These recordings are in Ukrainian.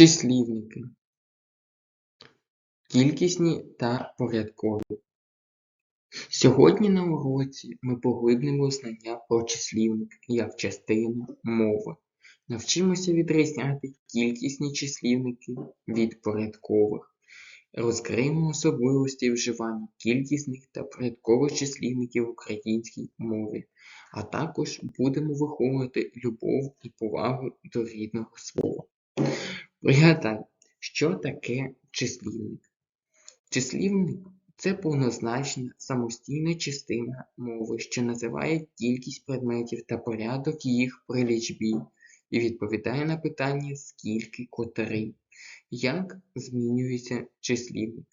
Числівники. Кількісні та порядкові. Сьогодні на уроці ми поглибимо знання про числівник як частину мови. Навчимося відрізняти кількісні числівники від порядкових. Розкриємо особливості вживання кількісних та порядкових числівників в українській мові, а також будемо виховувати любов і повагу до рідного слова. Пригадай, що таке числівник. Числівник це повнозначна самостійна частина мови, що називає кількість предметів та порядок їх при лічбі і відповідає на питання скільки котрий. Як змінюється числівник?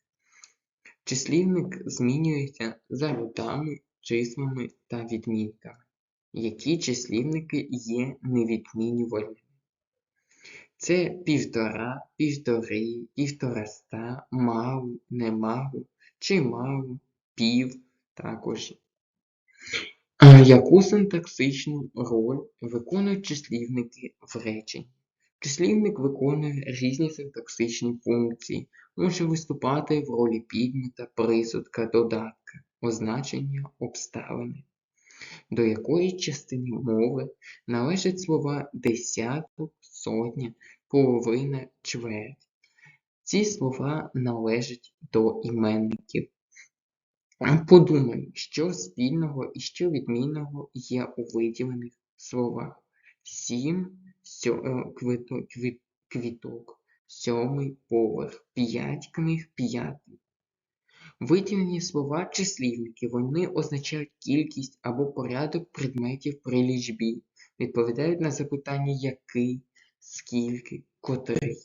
Числівник змінюється за родами, числами та відмінками. Які числівники є невідмінювальними? Це півтора, півтори, півтораста, мало, немало, чимало, пів також. Яку синтаксичну роль виконують числівники в реченні? Числівник виконує різні синтаксичні функції, може виступати в ролі підмета, присудка, додатка, означення, обставини. До якої частини мови належать слова десяток, сотня, половина, чверть. Ці слова належать до іменників. Подумай, що спільного і що відмінного є у виділених словах. Сім е, квіток, сьомий поверх, п'ять книг, п'ятий. Виділені слова числівники, вони означають кількість або порядок предметів при лічбі, відповідають на запитання який, скільки, котрий.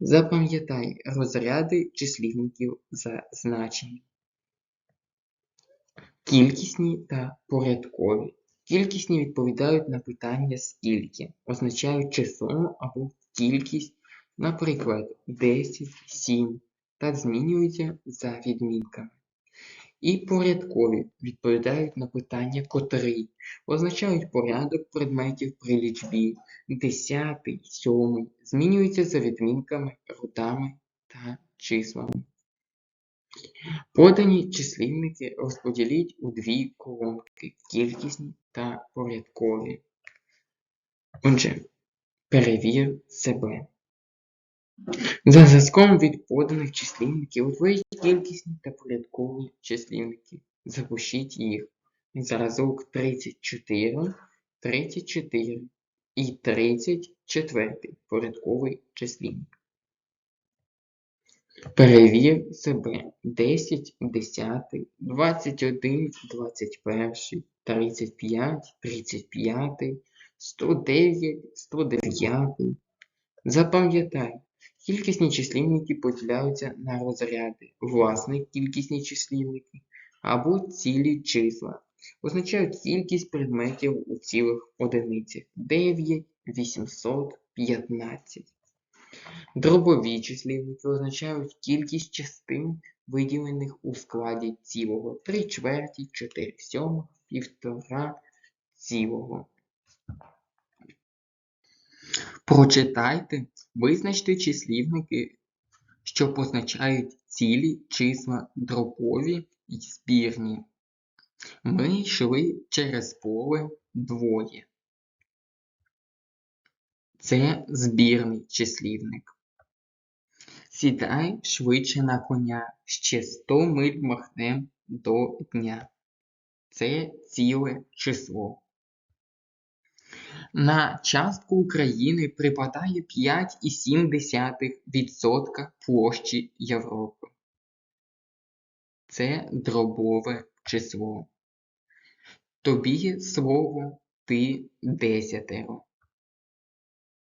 Запам'ятай розряди числівників за значенням. Кількісні та порядкові. Кількісні відповідають на питання скільки, означають число або кількість, наприклад, 10, 7 та змінюються за відмінками. І порядкові відповідають на питання котрий, означають порядок предметів при лічбі, десятий, сьомий, змінюються за відмінками, родами та числами. Подані числівники розподіліть у дві колонки кількісні та порядкові. Отже, перевір себе. За зв'язком від поданих числівників утворіть кількісні та порядкові числівники. Запишіть їх. Зразок 34, 34 і 34 порядковий числівник. Перевір себе 10, 10, 21, 21, 35, 35, 109, 109. Запам'ятай, кількісні числівники поділяються на розряди, власне кількісні числівники або цілі числа. Означають кількість предметів у цілих одиницях 9, 815. Дробові числівники означають кількість частин, виділених у складі цілого 3 чверті, 4 сьомих, півтора цілого. Прочитайте, визначте числівники, що позначають цілі числа дробові і збірні. Ми йшли через поле двоє. Це збірний числівник. Сідай швидше на коня, ще сто миль махнем до дня. Це ціле число. На частку України припадає 5,7% площі Європи. Це дробове число. Тобі слово ти десятеро.